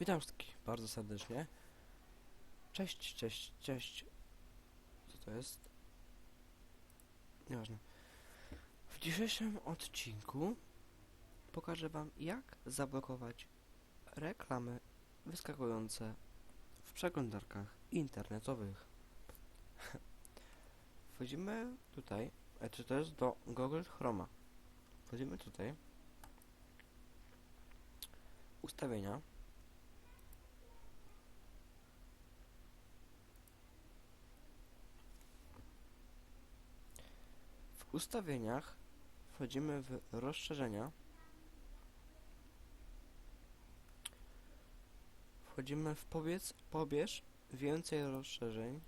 Witam wszystkich bardzo serdecznie. Cześć, cześć, cześć. Co to jest? Nieważne. W dzisiejszym odcinku pokażę wam jak zablokować reklamy wyskakujące w przeglądarkach internetowych. Wchodzimy tutaj, a czy to jest do Google Chroma. Wchodzimy tutaj. Ustawienia. W ustawieniach wchodzimy w rozszerzenia. Wchodzimy w powiedz, pobierz więcej rozszerzeń.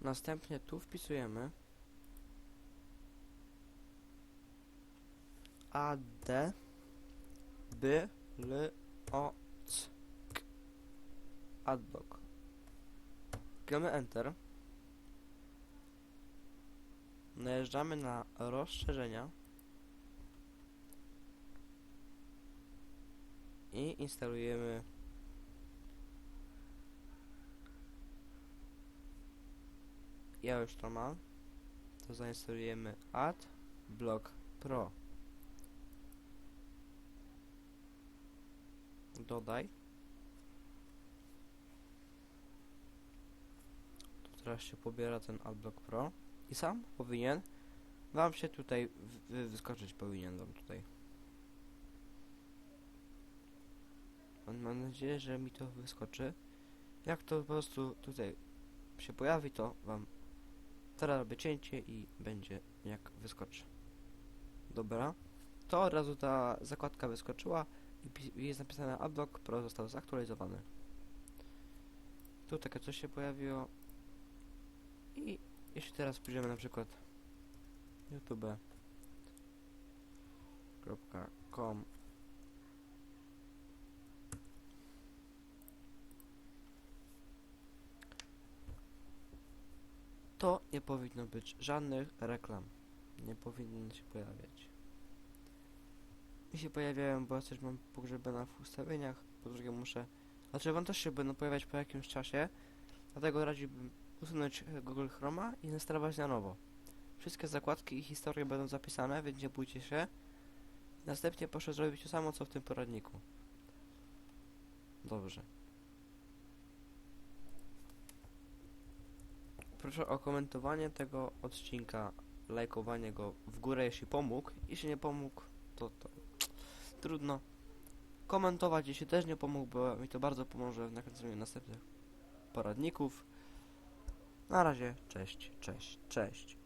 Następnie tu wpisujemy A, D, B, L, O, C, K. Adblock. Klikamy Enter. Najeżdżamy na rozszerzenia. I instalujemy ja już to mam to zainstalujemy AdBlock Pro dodaj. Tu teraz się pobiera ten AdBlock Pro i sam powinien wam się tutaj wy- wyskoczyć powinien wam tutaj. Mam nadzieję, że mi to wyskoczy. Jak to po prostu tutaj się pojawi, to wam teraz robię cięcie i będzie jak wyskoczy. Dobra. To od razu ta zakładka wyskoczyła jest napisane Adblock Pro został zaktualizowany. Tu takie coś się pojawiło. I jeśli teraz pójdziemy na przykład youtube.com to nie powinno być żadnych reklam. Nie powinny się pojawiać mi się pojawiają, bo coś mam pogrzebane w ustawieniach, po drugie muszę... Znaczy wam też się będą pojawiać po jakimś czasie, dlatego radziłbym usunąć e, Google Chroma i instalować na nowo. Wszystkie zakładki i historie będą zapisane, więc nie bójcie się. Następnie proszę zrobić to samo, co w tym poradniku. Dobrze. Proszę o komentowanie tego odcinka, lajkowanie go w górę, jeśli pomógł. Jeśli nie pomógł, to, to trudno. Komentować, jeśli też nie pomógł, bo mi to bardzo pomoże w nakręceniu następnych poradników. Na razie, cześć, cześć, cześć.